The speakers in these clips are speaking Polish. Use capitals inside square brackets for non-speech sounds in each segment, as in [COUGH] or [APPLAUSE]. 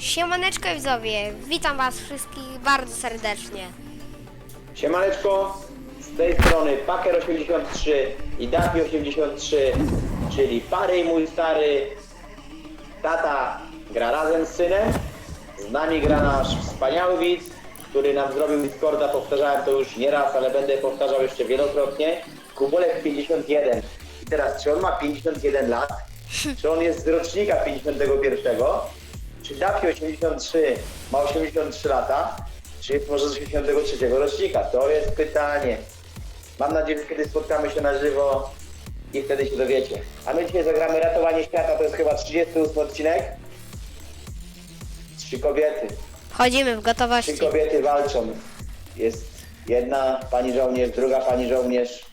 Siemaneczko widzowie, witam was wszystkich bardzo serdecznie. Siemaneczko, z tej strony Paker83 i Dafi83, czyli Pary i mój stary tata gra razem z synem. Z nami gra nasz wspaniały widz, który nam zrobił Discorda, powtarzałem to już nie raz, ale będę powtarzał jeszcze wielokrotnie. Kubulek 51. I teraz, czy on ma 51 lat? [LAUGHS] Czy on jest z rocznika 51? Czy Dafi 83 ma 83 lata? Czy jest może z 83 rocznika? To jest pytanie. Mam nadzieję, że kiedyś spotkamy się na żywo i wtedy się dowiecie. A my dzisiaj zagramy Ratowanie Świata, to jest chyba 38 odcinek. Trzy kobiety. Wchodzimy w Trzy gotowości. kobiety walczą. Jest jedna pani żołnierz, druga pani żołnierz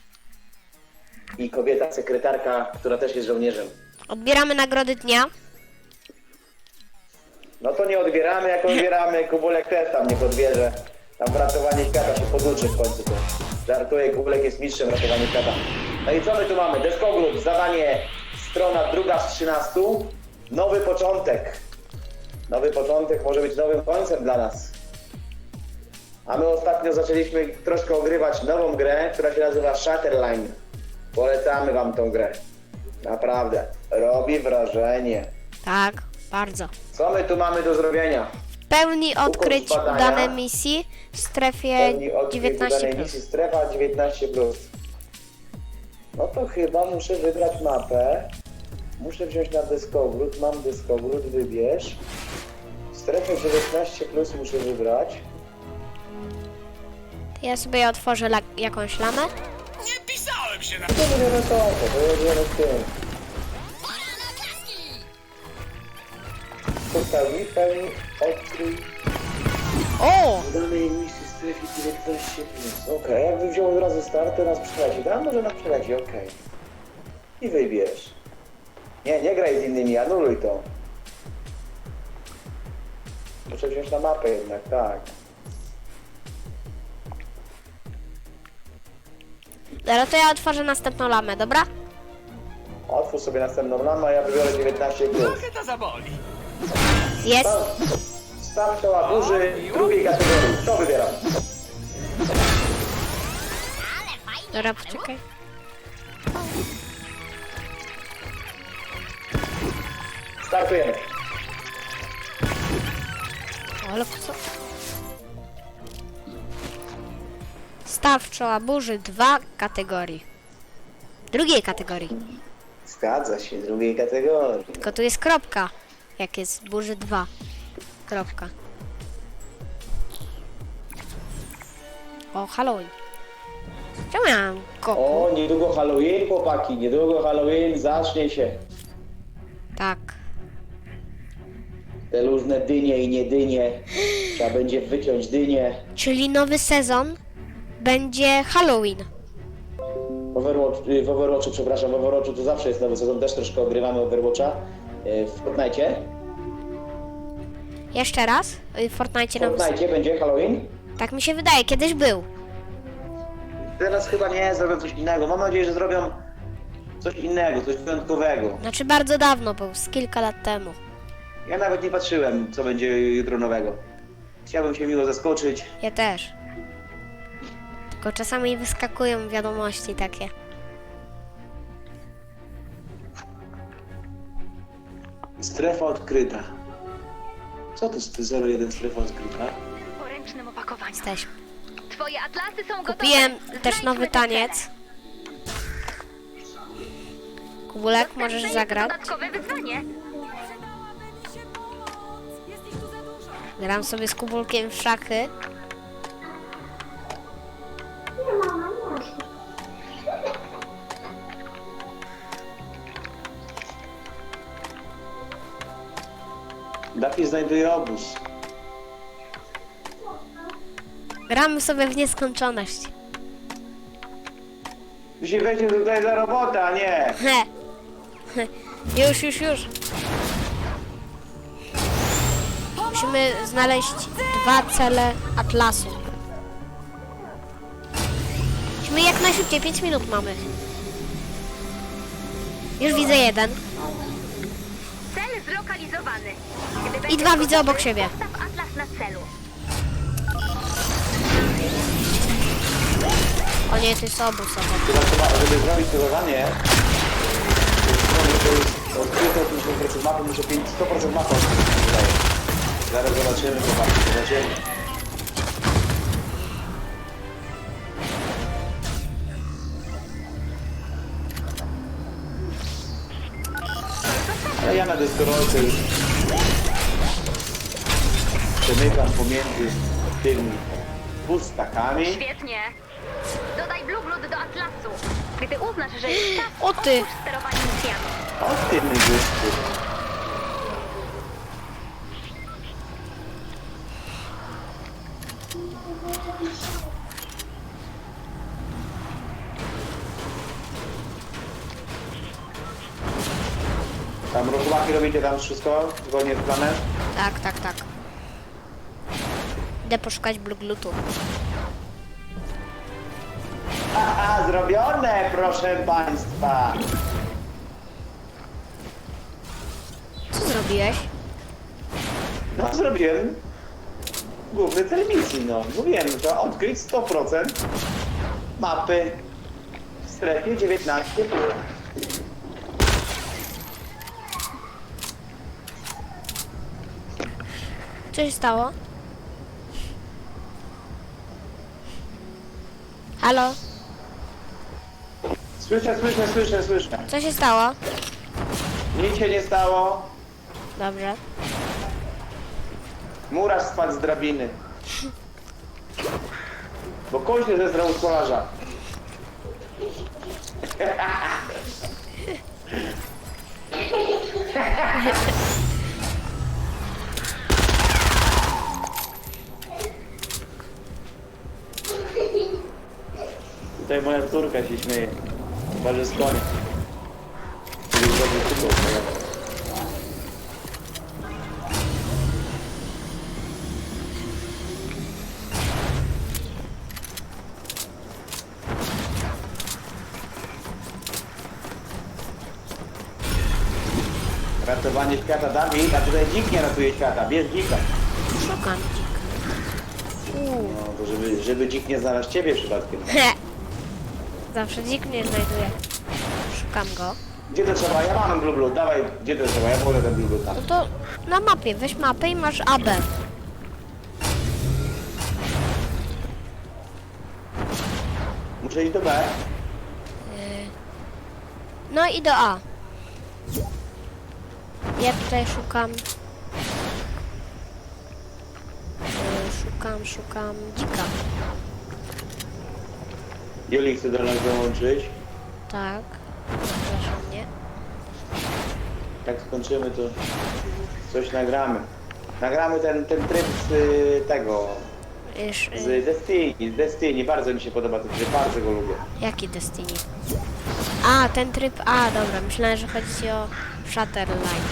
i kobieta sekretarka, która też jest żołnierzem. Odbieramy nagrody dnia. No to nie odbieramy, jak odbieramy, Kubulek też tam niech odbierze. Tam ratowanie świata się poduczy w końcu też. Żartuję, Kubulek jest mistrzem ratowania świata. No i co my tu mamy? Deskogród, zadanie, strona druga z 13. Nowy początek. Nowy początek może być nowym końcem dla nas. A my ostatnio zaczęliśmy troszkę ogrywać nową grę, która się nazywa Shatterline. Polecamy wam tą grę. Naprawdę. Robi wrażenie. Tak, bardzo. Co my tu mamy do zrobienia? W pełni odkryć badania. dane misji w strefie Pełni odkryć 19. danej misji strefa 19 No to chyba muszę wybrać mapę. Muszę wziąć na deskogród. Mam deskogród, wybierz. Strefę 19 muszę wybrać. Ja sobie otworzę la- jakąś lamę. Nie pisałem się na... To będziemy to, to będziemy z tym. Pełni, pełni, odkryj O! danej misji strefy 19 Okej, jakby wziął od razu start, to nas przeleci. Da, może nas przeleci, okej. I wybierz. Nie, nie graj z innymi, anuluj to. Muszę wziąć na mapę jednak, tak. Dobra, to ja otworzę następną lamę, dobra? Otwórz sobie następną lamę, a ja wybiorę 19 plus. Trochę to zaboli. Jest. Staw, czoła burzy drugiej kategorii. Co wybieram? Dobra, poczekaj. Startujemy. Ale co? Staw czoła burzy 2 kategorii. Drugiej kategorii. Zgadza się, drugiej kategorii. Tylko tu jest kropka. Jak jest burzy 2. Kropka. O, Halloween. Czemu ja mam koku? O, niedługo Halloween, chłopaki, niedługo Halloween zacznie się. Tak. Te różne dynie i niedynie. Trzeba będzie wyciąć dynię. Czyli nowy sezon będzie Halloween. W Overwatch, y, w Overwatchu, przepraszam, w Overwatchu to zawsze jest nowy sezon, też troszkę ogrywamy Overwatcha. W Fortnite. Jeszcze raz. y, W Fortnite W sezon. Fortnite będzie Halloween. Tak mi się wydaje, kiedyś był. Teraz chyba nie, zrobią coś innego. Mam nadzieję, że zrobią coś innego, coś wyjątkowego. Znaczy bardzo dawno był, z kilka lat temu. Ja nawet nie patrzyłem, co będzie jutro nowego. Chciałbym się miło zaskoczyć. Ja też. Tylko czasami wyskakują wiadomości takie. Strefa odkryta. Co to jest 01 strefa odkryta? w poręcznym opakowaniu. Jesteśmy. Twoje atlasy są gotowe. Kupiłem też Znajdźmy nowy te taniec. cele. Kubulek, możesz Dostępne zagrać. Dodatkowe wyzwanie. Gram sobie z Kubulkiem w szachy. Dafi znajduje obóz. Gramy sobie w nieskończoność. Wy się weźcie tutaj za robotę, a nie! He. He. Już, już, już. Musimy znaleźć dwa cele Atlasu. Musimy jak najszybciej, 5 minut mamy. Już widzę jeden. Cel zlokalizowany. I dwa widzę obok siebie. O nie, to jest obóz obok. Chyba trzeba, żeby zrobić zadanie, to jest odkryte 50% mapy, muszę 5, 100% mapy odkryć. Zaraz zobaczymy, zobaczymy, zobaczymy. Ale ja na deskorolce już przemykam pomiędzy tymi pustakami. Świetnie. Dodaj Blue Blood do atlasu. Gdy uznasz, że jest czas, O ty! otwórz sterowanie misjami. O ty mój gościu. Tam rochumaki robicie tam wszystko zgodnie z planem? Tak, tak, tak. Idę poszukać bluglutu. Aha, zrobione, proszę państwa. Co zrobiłeś? No zrobiłem główny cel misji, no. Mówiłem, że odkryć 100% mapy w strefie 19. Co się stało? Halo? Słyszę, słyszę, słyszę, słyszę. Co się stało? Nic się nie stało. Dobrze. Murarz spadł z drabiny. Bo koń się zesrał z kolarza. [LAUGHS] Tutaj moja córka się śmieje. Chyba, że z konia. Czyli zrobił tylko Ratowanie świata Dawid, a tutaj dzik nie ratuje świata. Bierz dzika. Szukam dzika. No, to żeby, żeby dzik nie znalazł ciebie przypadkiem. He. [LAUGHS] Zawsze dzik mnie znajduje. Szukam go. Gdzie to trzeba? Ja mam blue blue, dawaj, gdzie to trzeba? Ja wolę ten blue blue tam. No to na mapie. Weź mapę i masz AB. Muszę iść do B. No i do A. Ja tutaj szukam. E, Szukam, szukam dzika. Juli chce do nas dołączyć. Tak. Zapraszam mnie. Jak skończymy, to coś nagramy. Nagramy ten, ten tryb z y, tego, y, z Destiny, z Destiny. Bardzo mi się podoba ten tryb, bardzo go lubię. Jaki Destiny? A, ten tryb A, dobra. Myślałem, że chodzi ci o Shatterline.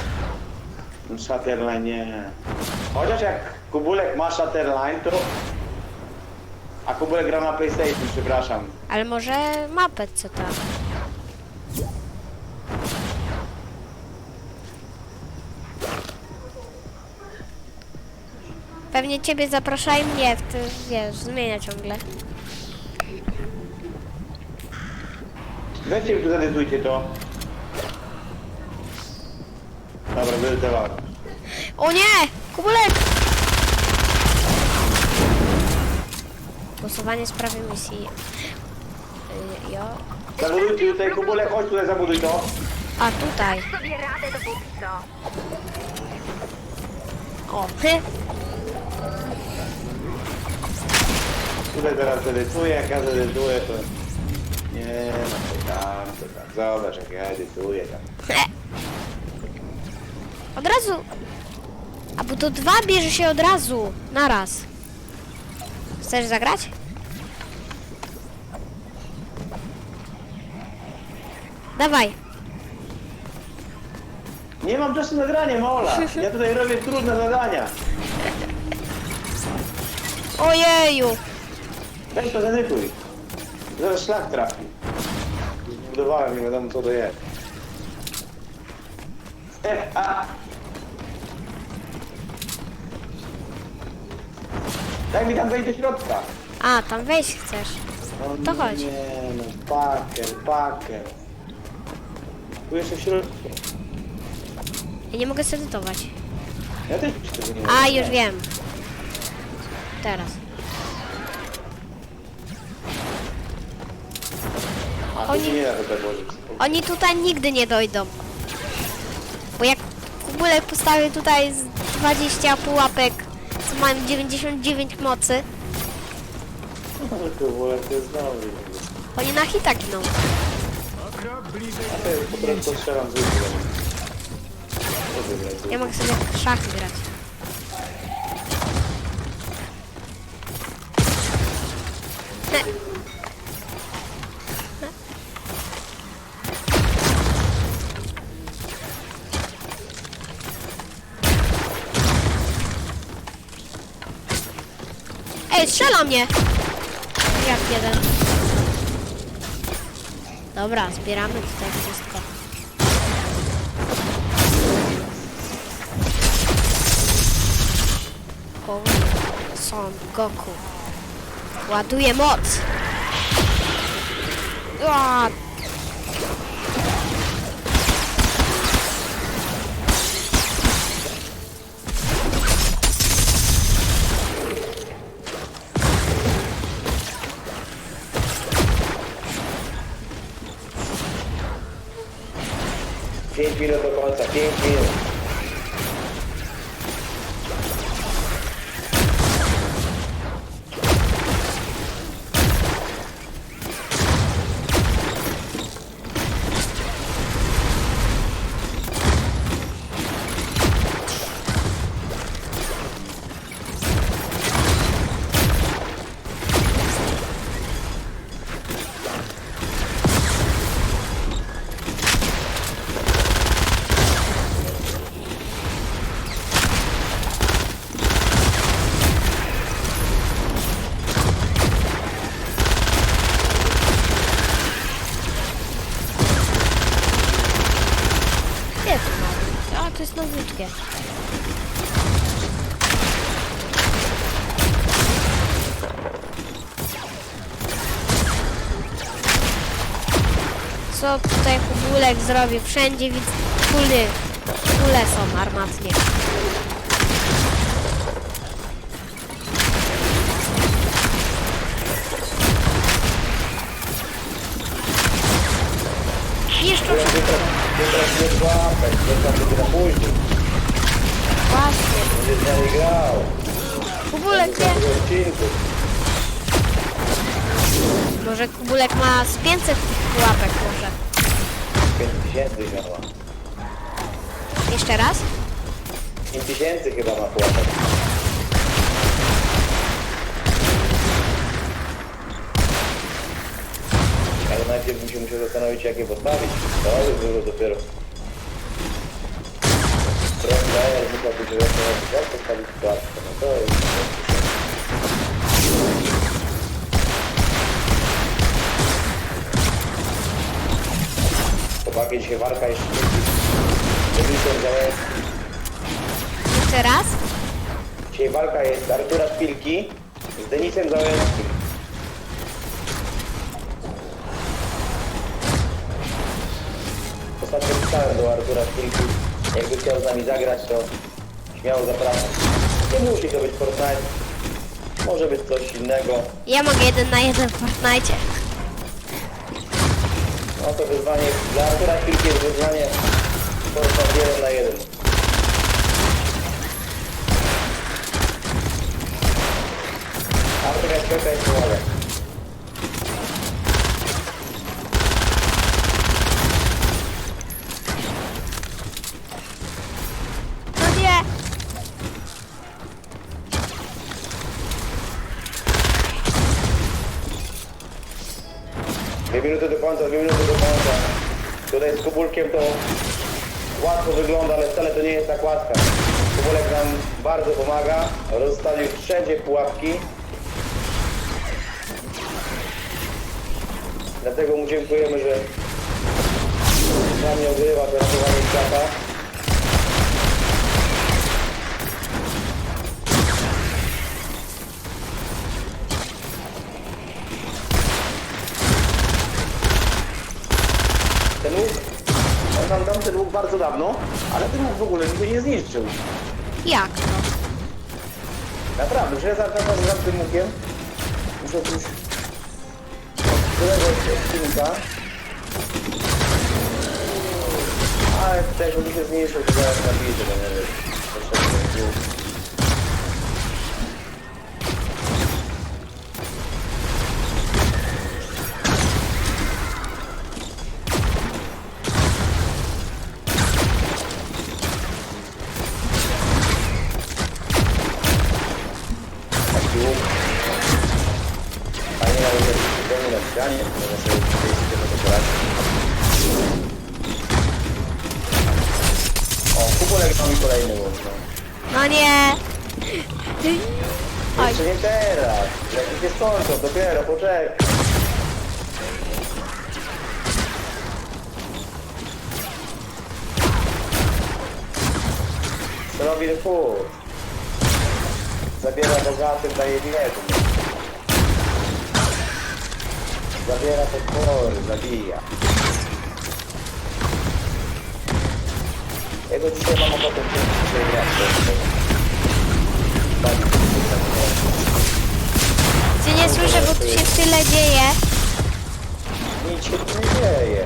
Shatterline nie. Chociaż jak Kubulek ma Shatterline, to... A Kubulek gra na PlayStation, przepraszam. Ale może mapę co tam? Pewnie ciebie zapraszają mnie, ty wiesz, zmienia ciągle. Weźcie tu zadytujcie to. Dobra, wyedytowałem. O nie! Kubulek! Głosowanie w sprawie misji. Y, Jo. Zabudujcie tutaj, Kubulek, chodź tutaj, zabuduj to. A tutaj. Sobie radę dopóki co. O, hy. Tutaj teraz zedytuję, jak ja zedytuję, to... Nie, no to tam, to tam. Zobacz, jak ja edytuję tam. Od razu. A bo to dwa bierze się od razu. Naraz. Chcesz zagrać? Dawaj. Nie mam czasu na granie, Mola. Ja tutaj robię trudne zadania. Ojeju. Weź to zedytuj. Zaraz szlak trafi. Zbudowałem, nie wiadomo co to jest. [LAUGHS] Daj mi tam wejść do środka. A, tam wejść chcesz. No To chodź. Nie no, paker, paker. Tu jeszcze w środku. Ja nie mogę zedytować. Ja też tego nie A, już wiem. Teraz. A, Oni- Oni... Nie. Oni tutaj nigdy nie dojdą. Bo jak Kubulek postawił tutaj z 20 pułapek, mają 99 mocy, wolę to jest dobry. oni na hita giną. A to jest po prostu strzelam z grać Ja mogę sobie w szachy grać. strzela mnie! Jak jeden. Dobra, zbieramy tutaj wszystko. Son Goku. Ładuje moc! 100 kilos, tocamos a 100 kilos. Co tutaj Kubulek zrobi? Wszędzie widzę kule. Kule są armatnie. Jeszcze Teraz teraz nie złapać, to tam będzie na później. właśnie. Będzie z nami grał. Kubulek odcinku. Może Kubulek ma z 500 pułapek może. 5 tysięcy chyba ma. Jeszcze raz? 5 tysięcy chyba ma płatać. Ale najpierw bym się musiał zastanowić, jak je postawić. To by było dopiero. Trochę ale musiałby się zastanowić, jak postawić klatkę. No to jest... Chłopaki, dzisiaj walka jeszcze nie. Jeszcze raz? Dzisiaj walka jest Artura Szpilki z Denisem Załęckim. Ostatnio pisałem do Artura Szpilki, jakby chciał z nami zagrać, to śmiało zapraszam. Nie musi to być Fortnite, może być coś innego. Ja mogę jeden na jeden w Fortnite. No to wyzwanie, dla Artura Szpilki jest wyzwanie Fortnite 1 na 1. Artur jak jest pomaga. No nie! Dwie minuty do końca, dwie minuty. Tutaj z Kubulkiem to łatwo wygląda, ale wcale to nie jest tak łatwe. Kubulek nam bardzo pomaga. Rozstawił wszędzie pułapki. Dlatego mu dziękujemy, że z nami ogrywa to ratowanie świata. bardzo dawno, ale ten łuk w ogóle się nie zniszczył. Jak to? Naprawdę, że ja zaraz gram tym łukiem. Muszę coś... Którego odcinka. Ale tego mi się zmniejszył, to zaraz nabiję nerwy. Potrzebny łuk. Teraz. Jakiś jest końcą, dopiero, poczekaj. Robin Hood. Zabiera bogatym, daje biednym. Zabiera potwory, zabija. Jego dzisiaj mam ochotę dzisiaj grać. Bawić się tak, Cię nie słyszę, bo tu się tyle dzieje. Nic się tu nie dzieje.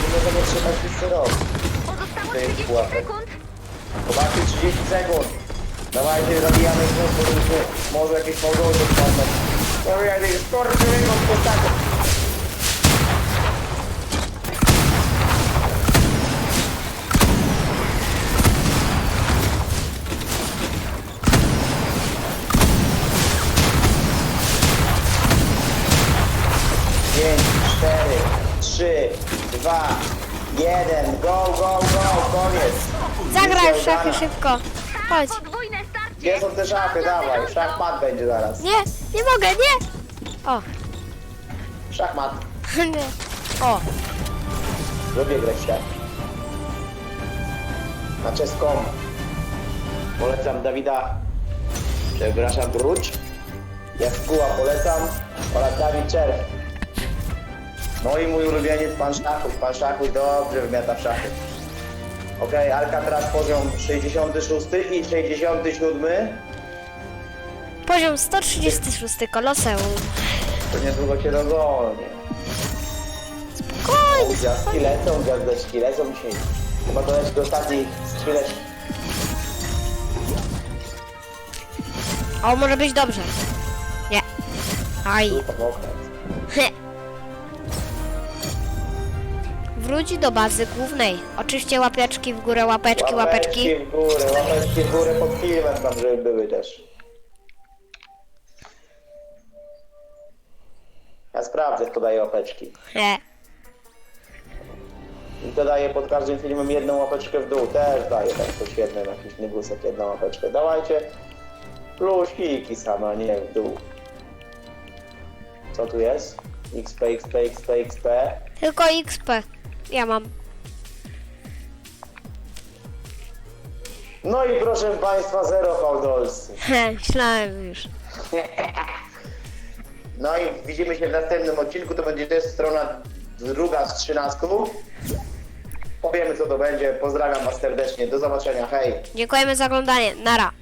Nie możemy trzymać nic robić. Pozostało To jest 30 pułapka. sekund. Zobaczcie 30 sekund. Dawajcie, zabijamy znów, bo już może jakieś małżołki spadną. Zabijajcie, skorczy ręką w dwa, jeden, go, go, go, koniec. Zagraj w szachy szybko. Chodź. Podwójne starcie. Gdzie są te szachy? Dawaj, szachmat będzie zaraz. Nie, nie mogę, nie! O, Szachmat. [LAUGHS] nie. O, Lubię grać w siat. Na czeską. Polecam Dawida. Przepraszam, Wróć. Jaskuła polecam. Oraz Dawid Czerw. No i mój ulubieniec pan Szachuś. Pan Szachuś dobrze wymiata w szachy. Okej, Alcatraz poziom 66 i 67. poziom 136 koloseum. To niedługo się dogonię. Spokojnie, Gwiazdki lecą, gwiazdeczki lecą dzisiaj. Chyba to leci do ostatniej skrzyneczki. O, może być dobrze. Nie. Aj. Pomogę. Wróć do bazy głównej. Oczywiście łapeczki w górę, łapeczki, łapeczki. w górę, łapeczki w górę pod filmem tam, żeby były też. Ja sprawdzę, kto daje łapeczki. He. I to daje pod każdym filmem jedną łapeczkę w dół. Też daje tak świetne na jakiś nygusek jedną łapeczkę. Dawajcie plusiki same, a nie w dół. Co tu jest? XP, XP, XP, XP. Tylko XP. Ja mam. No i proszę Państwa, zero fałdolscy. [LAUGHS] He, myślałem już. No i widzimy się w następnym odcinku. To będzie też strona druga z trzynastką. Powiemy co to będzie. Pozdrawiam Was serdecznie. Do zobaczenia. Hej. Dziękujemy za oglądanie. Nara.